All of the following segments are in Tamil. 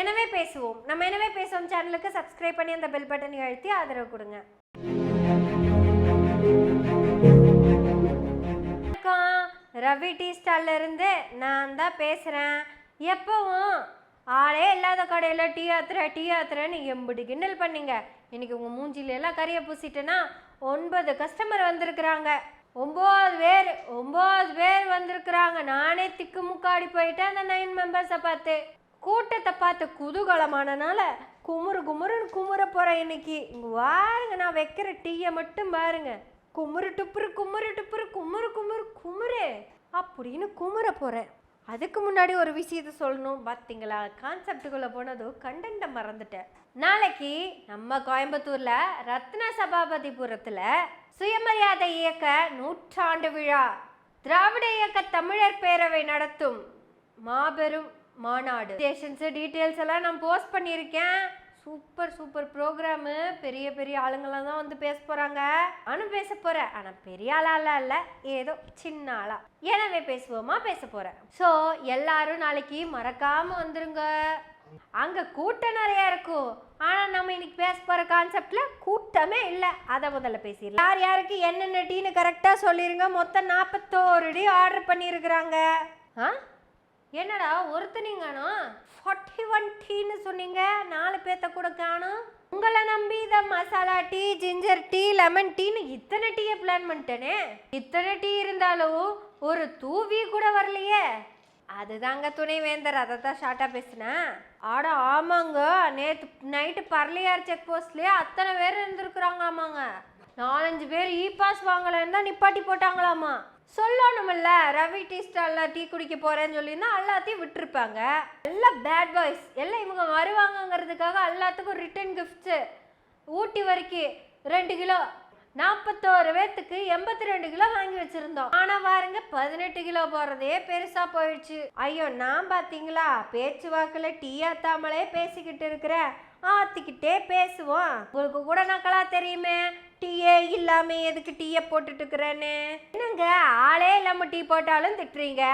எனவே பேசுவோம். நம்ம எனவே பேசுவோம். சேனலுக்கு சப்ஸ்கிரைப் பண்ணி அந்த பெல் பட்டனை அழுத்தி ஆதரவு கொடுங்க. வணக்கம். ரவி டீ ஸ்டால்ல இருந்து நான் தான் பேசுகிறேன் எப்பவும் ஆளே இல்லாத கடையில் டீ ஆத்துற டீ ஆத்துறன்னு எம்புடி கிண்டல் பண்ணீங்க. இன்னைக்கு உங்கள் மூஞ்சில எல்லாம் கறியை பூசிட்டேன்னா ஒன்பது கஸ்டமர் வந்திருக்கிறாங்க. ஒம்பது பேர் ஒம்பது பேர் வந்திருக்கிறாங்க. நானே திக்கு முக்காடி போயிட்டேன் அந்த நைன் மெம்பர்ஸை பார்த்து. கூட்டத்தை பார்த்து குதூகலமானனால குமுறு குமுறுன்னு குமுற போகிறேன் இன்னைக்கு. இங்கே வாருங்க நான் வைக்கிற டீயை மட்டும் பாருங்க. குமுறு டுப்புரு குமுறு டுப்புரு குமுறு குமுறு குமுறு. அப்படின்னு குமுற போகிறேன் அதுக்கு முன்னாடி ஒரு விஷயத்த சொல்லணும். பார்த்தீங்களா கான்செப்டுக்குள்ளே போனதும் கண்டென்ட்டை மறந்துட்டேன். நாளைக்கு நம்ம கோயம்புத்தூரில் ரத்ன சபாபதிபுரத்தில் சுயமரியாதை இயக்க நூற்றாண்டு விழா. திராவிட இயக்க தமிழர் பேரவை நடத்தும் மாபெரும் மாநாடு. ஸ்டேஷன்ஸு டீட்டெயில்ஸ் எல்லாம் நான் போஸ்ட் பண்ணியிருக்கேன். சூப்பர் சூப்பர் ப்ரோக்ராமு பெரிய பெரிய ஆளுங்களாம் தான் வந்து பேச போகிறாங்க நானும் பேச போகிறேன் ஆனால் பெரிய ஆளாலாம் இல்லை ஏதோ சின்ன ஆளா. எனவே பேசுவோமா பேச போகிறேன் ஸோ எல்லாரும் நாளைக்கு மறக்காமல் வந்துருங்க. அங்கே கூட்டம் நிறையா இருக்கும். ஆனால் நம்ம இன்னைக்கு பேச போகிற கான்செப்டில் கூட்டமே இல்லை. அதை முதல்ல பேசிடலாம். யார் யாருக்கு என்னென்ன டீன்னு கரெக்டாக சொல்லிடுங்க மொத்தம் நாற்பத்தோரு டீ ஆர்டர் பண்ணியிருக்கிறாங்க. ஆ? என்னடா ஒருத்தனையும் ஃபார்ட்டி ஒன் டீன்னு சொன்னீங்க நாலு பேர்த்த கூட காணோம். உங்களை நம்பி இந்த masala tea ginger tea lemon டீன்னு இத்தனை டீயை பிளான் பண்ணிட்டேனே. இத்தனை டீ இருந்தாலும் ஒரு தூவி கூட வரலையே. அதுதாங்க துணைவேந்தர் அதை தான் ஷார்ட்டாக பேசினேன். ஆட ஆமாங்க. நேற்று நைட்டு பரலியார் செக் போஸ்ட்லேயே அத்தனை பேர் இருந்திருக்குறாங்களாமாங்க நாலஞ்சு பேர் இ பாஸ் வாங்கலைன்னு தான் நிப்பாட்டி போட்டாங்களாமா? சொல்லணுமில்ல ரவி டீ ஸ்டாலில் டீ குடிக்க போகிறேன்னு சொல்லியிருந்தா எல்லாத்தையும் விட்டுருப்பாங்க. எல்லாம் பேட் பாய்ஸ் எல்லாம் இவங்க வருவாங்கங்கிறதுக்காக எல்லாத்துக்கும் ரிட்டன் கிஃப்ட்ஸு ஊட்டி வரைக்கும் ரெண்டு கிலோ நாற்பத்தோரு பேர்த்துக்கு எண்பத்தி ரெண்டு கிலோ வாங்கி வச்சிருந்தோம். ஆனா பாருங்க பதினெட்டு கிலோ போறதே பெருசா போயிடுச்சு. ஐயோ நான் பாத்தீங்களா? பேச்சு வாக்குல டீ ஆத்தாமலே பேசிக்கிட்டு இருக்கிற ஆத்திக்கிட்டே பேசுவோம். உங்களுக்கு கூட நக்கலா தெரியுமே. டீயே இல்லாம எதுக்கு டீயை போட்டுட்டுக்கிறேன்னு என்னங்க? ஆளே இல்லாம டீ போட்டாலும் திட்டுறீங்க.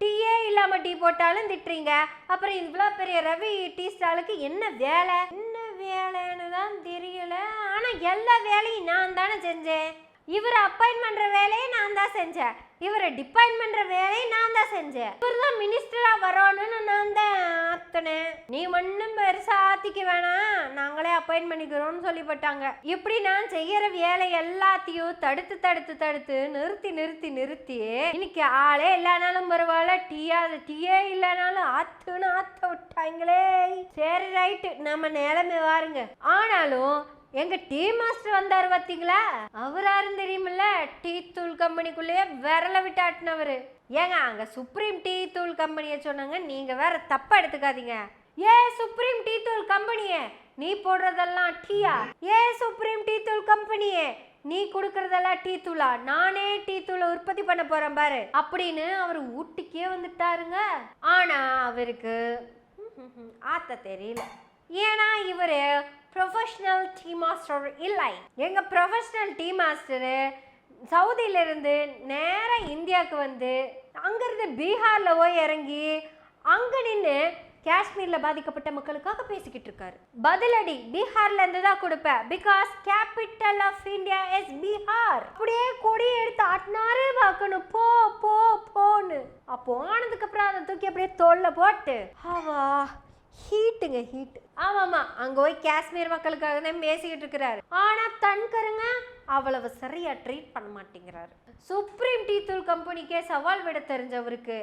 டீயே இல்லாம டீ போட்டாலும் திட்டுறீங்க. அப்புறம் இவ்வளோ பெரிய ரவி டீ ஸ்டாலுக்கு என்ன வேலை? என்ன வேலைன்னு தான் தெரியல. ஆனா எல்லா வேலையும் நான் தானே செஞ்சேன். இவர் அப்பாயின் பண்ற வேலையை நான் தான் செஞ்சேன். இவரை டிபாயின் பண்ற வேலையை நான் தான் செஞ்சேன். இவர் தான் மினிஸ்டரா வரணும்னு நான் தான் ஆத்தினேன். நீ ஒன்றும் பெருசா ஆத்திக்க வேணாம். நாங்களே அப்பாயின் பண்ணிக்கிறோம்னு சொல்லிப்பட்டாங்க. இப்படி நான் செய்யற வேலை எல்லாத்தையும் தடுத்து தடுத்து தடுத்து நிறுத்தி நிறுத்தி நிறுத்தி இன்னைக்கு ஆளே இல்லைனாலும் பரவாயில்ல. டீயா டீயே இல்லைனாலும் ஆத்துன்னு ஆத்த விட்டாங்களே. சரி ரைட்டு நம்ம நிலைமை வாருங்க. ஆனாலும் எங்க டீ மாஸ்டர் வந்தார் பார்த்தீங்களா அவராரும் தெரியுமில்ல? டீ தூள் கம்பெனிக்குள்ளேயே விரல விட்டாட்டினவர் ஏங்க அங்கே சுப்ரீம் டீ தூள் கம்பெனியை சொன்னாங்க. நீங்கள் வேற தப்பாக எடுத்துக்காதீங்க. ஏ சுப்ரீம் டீ தூள் கம்பெனியே நீ போடுறதெல்லாம் டீயா? ஏ சுப்ரீம் டீ தூள் கம்பெனியே நீ கொடுக்கறதெல்லாம் டீ தூளா? நானே டீ தூளை உற்பத்தி பண்ண போறேன் பாரு. அப்படின்னு அவர் ஊட்டிக்கே வந்துட்டாருங்க. ஆனா அவருக்கு ஆத்த தெரியல. ஏன்னா இவர் ப்ரொஃபஷ்னல் டீ மாஸ்டர் இல்லை. எங்கள் ப்ரொஃபஷ்னல் டீ மாஸ்டரு சவுதியிலிருந்து நேராக இந்தியாவுக்கு வந்து அங்கேருந்து பீகாரில் போய் இறங்கி அங்கே நின்று காஷ்மீரில் பாதிக்கப்பட்ட மக்களுக்காக பேசிக்கிட்டு இருக்காரு. பதிலடி பீகார்ல இருந்து தான் கொடுப்பேன் because capital of India is Bihar அப்படியே கொடி எடுத்து ஆட்டினாரு பார்க்கணும் போ போ போன்னு. அப்போ ஆனதுக்கு அப்புறம் அதை தூக்கி அப்படியே தோல்ல போட்டு. ஹவா ஹீட்டுங்க ஹீட். ஆமாமா அங்கே போய் காஷ்மீர் மக்களுக்காக தான் பேசிக்கிட்டு இருக்கிறாரு. ஆனால் தன்கருங்க அவ்வளவு சரியா ட்ரீட் பண்ண மாட்டேங்கிறாரு. சுப்ரீம் டீ தூள் கம்பெனிக்கே சவால் விட தெரிஞ்சவருக்கு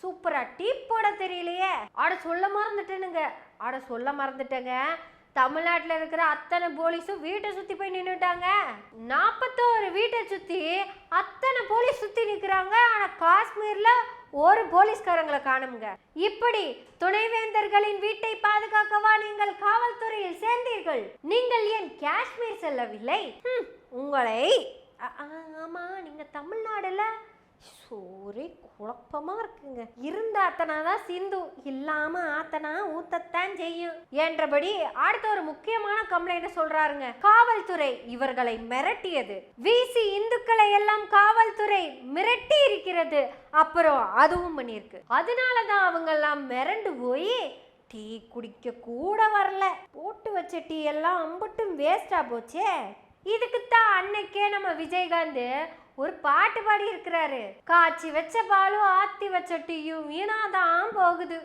சூப்பரா டீ போட தெரியலையே. ஆட சொல்ல மறந்துட்டேனுங்க. ஆட சொல்ல மறந்துட்டேங்க. தமிழ்நாட்டில் இருக்கிற அத்தனை போலீஸும் வீட்டை சுற்றி போய் நின்றுட்டாங்க நாற்பத்தோரு வீட்டை சுற்றி அத்தனை போலீஸ் சுற்றி நிற்கிறாங்க ஆனால் காஷ்மீர் ஒரு போலீஸ்காரங்களை காணுங்க இப்படி துணைவேந்தர்களின் வீட்டை பாதுகாக்கவா நீங்கள் காவல்துறையில் சேர்ந்தீர்கள்? நீங்கள் ஏன் காஷ்மீர் செல்லவில்லை? உங்களை ஆமா நீங்க தமிழ்நாடுல ஒரே குழப்பமா இருக்குங்க. இருந்த ஆத்தனா தான் சிந்து இல்லாம ஆத்தனா ஊத்தத்தான் செய்யும் என்றபடி அடுத்த ஒரு முக்கியமான கம்ப்ளைண்ட் சொல்றாருங்க. காவல்துறை இவர்களை மிரட்டியது. வீசி இந்துக்களை எல்லாம் காவல்துறை மிரட்டி இருக்கிறது. அப்புறம் அதுவும் பண்ணியிருக்கு. அதனால தான் அவங்க எல்லாம் மிரண்டு போய் டீ குடிக்க கூட வரல. போட்டு வச்ச டீ எல்லாம் அம்பட்டும் வேஸ்டா போச்சே. இதுக்குத்தான் அன்னைக்கே நம்ம விஜயகாந்த் ஒரு பாட்டு பாடி இருக்கிறாரு காய்ச்சி வச்ச பாலும் ஆத்தி வச்ச டீயும் வீணாதான் போகுது.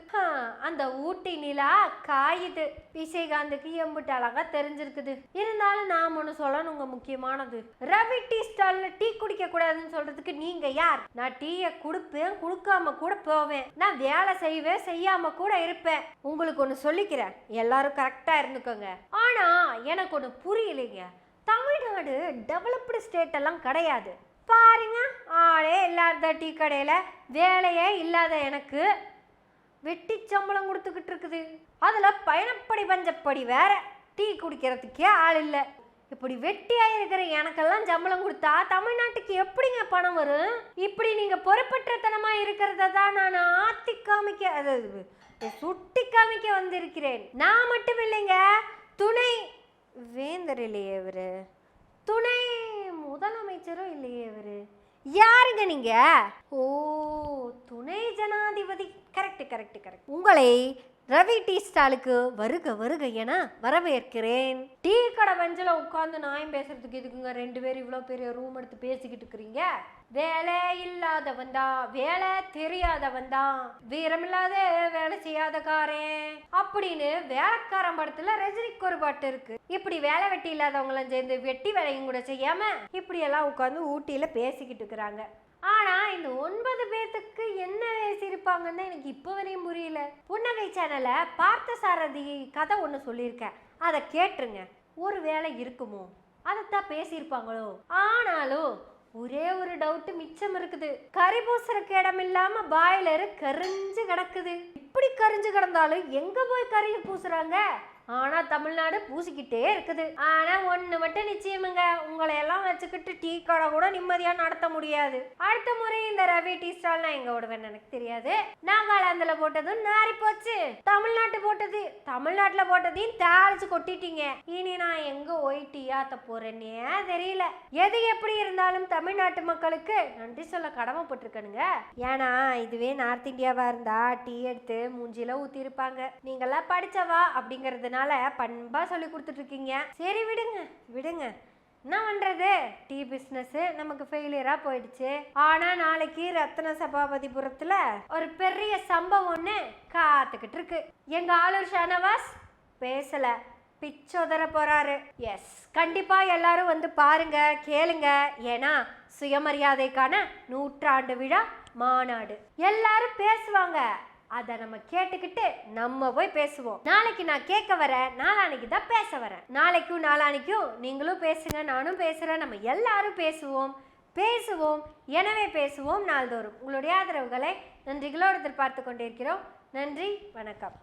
அந்த ஊட்டி நிலா காயுது. விஜயகாந்துக்கு எம்புட்டு அழகா தெரிஞ்சிருக்குது. இருந்தாலும் நான் ஒன்று சொல்லணுங்க முக்கியமானது. ரவி டீ ஸ்டால்ல டீ குடிக்க கூடாதுன்னு சொல்றதுக்கு நீங்க யார்? நான் டீயை கொடுப்பேன் கொடுக்காம கூட போவேன். நான் வேலை செய்வேன் செய்யாம கூட இருப்பேன். உங்களுக்கு ஒன்று சொல்லிக்கிறேன். எல்லாரும் கரெக்டா இருந்துக்கோங்க. ஆனா எனக்கு ஒன்று புரியலைங்க. தமிழ்நாடு டெவலப்டு ஸ்டேட் எல்லாம் கிடையாது. பாருங்க ஆளே இல்லாத டீ கடையில் வேலையே இல்லாத எனக்கு. வெட்டி சம்பளம் கொடுத்துக்கிட்டு இருக்குது. அதில் பயணப்படி பஞ்சப்படி வேற டீ குடிக்கிறதுக்கே ஆள் இல்லை. இப்படி வெட்டியாக இருக்கிற எனக்கெல்லாம் சம்பளம் கொடுத்தா தமிழ்நாட்டுக்கு எப்படிங்க பணம் வரும்? இப்படி நீங்கள் பொறுப்பற்றத்தனமாக இருக்கிறத தான் நான் ஆத்தி காமிக்க அதாவது சுட்டி காமிக்க வந்திருக்கிறேன். நான் மட்டும் இல்லைங்க துணை வேந்தர் இல்லையே இவர். துணை முதலமைச்சரும் இல்லையே இவரு? யாருங்க நீங்க? ஓ துணை ஜனாதிபதி. கரெக்ட் கரெக்ட் கரெக்ட் உங்களை ரவி டீ ஸ்டாலுக்கு வருக வருக என வரவேற்கிறேன். டீ கடை பெஞ்சில் உட்காந்து நாயம் பேசுறதுக்கு எதுக்குங்க? ரெண்டு பேரும் இவ்வளோ பெரிய ரூம் எடுத்து பேசிக்கிட்டு இருக்கிறீங்க? வேலை இல்லாதவன் தான் வேலை தெரியாதவன் தான் வீரமில்லாத வேலை செய்யாத காரன் அப்படின்னு வேலைக்காரன் படத்துல ரஜினிக்கு ஒரு பாட்டு இருக்கு. இப்படி வேலை வெட்டி இல்லாதவங்களாம் சேர்ந்து வெட்டி வேலையும் கூட செய்யாம இப்படி எல்லாம் உட்காந்து ஊட்டியில பேசிக்கிட்டு இருக்கிறாங்க. ஆனா இந்த ஒன்பது பேர்த்துக்கு என்ன பேசியிருப்பாங்கன்னு எனக்கு இப்போ வரையும் புரியல. புன்னகை சேனலை பார்த்த சாரதி கதை ஒன்று சொல்லியிருக்கேன். அதை கேட்டுருங்க. ஒரு வேலை இருக்குமோ? அதைத்தான் பேசியிருப்பாங்களோ? ஆனாலும் ஒரே ஒரு டவுட் மிச்சம் இருக்குது. கறி பூசுறக்கு இடம் இல்லாம பாய்லரு கரிஞ்சு கிடக்குது. இப்படி கரிஞ்சு கிடந்தாலும் எங்க போய் கறி பூசுறாங்க? ஆனால் தமிழ்நாடு பூசிக்கிட்டே இருக்குது. ஆனால் ஒன்று மட்டும் நிச்சயமுங்க உங்களை எல்லாம் வச்சுக்கிட்டு டீ கடை கூட நிம்மதியாக நடத்த முடியாது. அடுத்த முறை இந்த ரவி டீ ஸ்டால் நான் எங்கே விடுவேன்னு எனக்கு தெரியாது. நாகாலாந்துல போட்டதும் நாரி போச்சு தமிழ்நாட்டு போட்டது தமிழ்நாட்டில் போட்டதையும் தாளிச்சு கொட்டிட்டீங்க. இனி நான் எங்கே ஒய் டீ ஆத்த போகிறேன்னே தெரியல. எது எப்படி இருந்தாலும் தமிழ்நாட்டு மக்களுக்கு நன்றி சொல்ல கடமைப்பட்டிருக்கணுங்க. ஏன்னா இதுவே நார்த் இந்தியாவாக இருந்தா டீ எடுத்து மூஞ்சியில் ஊற்றிருப்பாங்க நீங்களாம் படித்தவா அப்படிங்கிறது அப்படிங்கறதுனால பண்பா சொல்லி கொடுத்துட்ருக்கீங்க. சரி விடுங்க விடுங்க. என்ன பண்ணுறது டீ பிஸ்னஸ்ஸு நமக்கு ஃபெயிலியராக போயிடுச்சு. ஆனால் நாளைக்கு ரத்ன சபாபதிபுரத்தில் ஒரு பெரிய சம்பவம் ஒன்று காத்துக்கிட்டு இருக்கு எங்கள் ஆளூர் ஷானவாஸ் பேசலை. பிச்சோதர போகிறாரு எஸ் கண்டிப்பாக எல்லாரும் வந்து பாருங்க கேளுங்க. ஏன்னா சுயமரியாதைக்கான நூற்றாண்டு விழா மாநாடு. எல்லாரும் பேசுவாங்க. அதை நம்ம கேட்டுக்கிட்டு நம்ம போய் பேசுவோம். நாளைக்கு நான் கேட்க வரேன் நாளானைக்கு தான் பேச வரேன் நாளைக்கும் நாளானைக்கும் நீங்களும் பேசுங்க நானும் பேசுகிறேன் நம்ம எல்லாரும் பேசுவோம். பேசுவோம். எனவே பேசுவோம் நாள்தோறும். உங்களுடைய ஆதரவுகளை நன்றிகளோடு எதிர்பார்த்து கொண்டிருக்கிறோம். நன்றி வணக்கம்.